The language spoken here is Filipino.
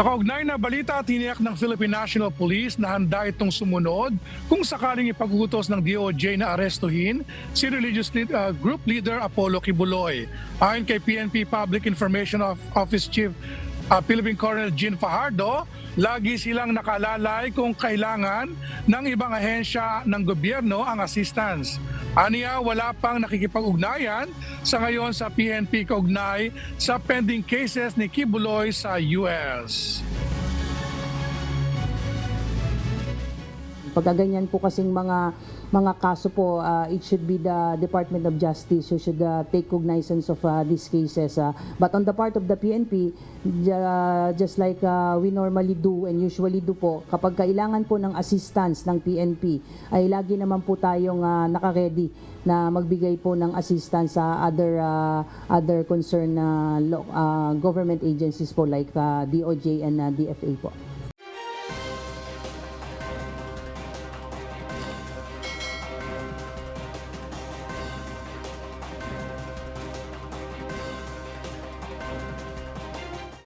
Sa kaugnay na balita, tiniyak ng Philippine National Police na handa itong sumunod kung sakaling ipag-utos ng DOJ na arestuhin si religious lead- uh, group leader Apollo Kibuloy. Ayon kay PNP Public Information Of- Office Chief uh, Philippine Colonel Jean Fajardo, lagi silang nakalalay kung kailangan ng ibang ahensya ng gobyerno ang assistance. Aniya, wala pang nakikipag-ugnayan sa ngayon sa PNP kaugnay sa pending cases ni Kibuloy sa US. Pagka ganyan po kasing mga mga kaso po, uh, it should be the Department of Justice who should uh, take cognizance of uh, these cases. uh. but on the part of the PNP, ju- just like uh, we normally do and usually do po, kapag kailangan po ng assistance ng PNP, ay lagi naman po tayong uh, nakaready na magbigay po ng assistance sa other uh, other concerned na lo- uh, government agencies po like uh, DOJ and uh, DFA po.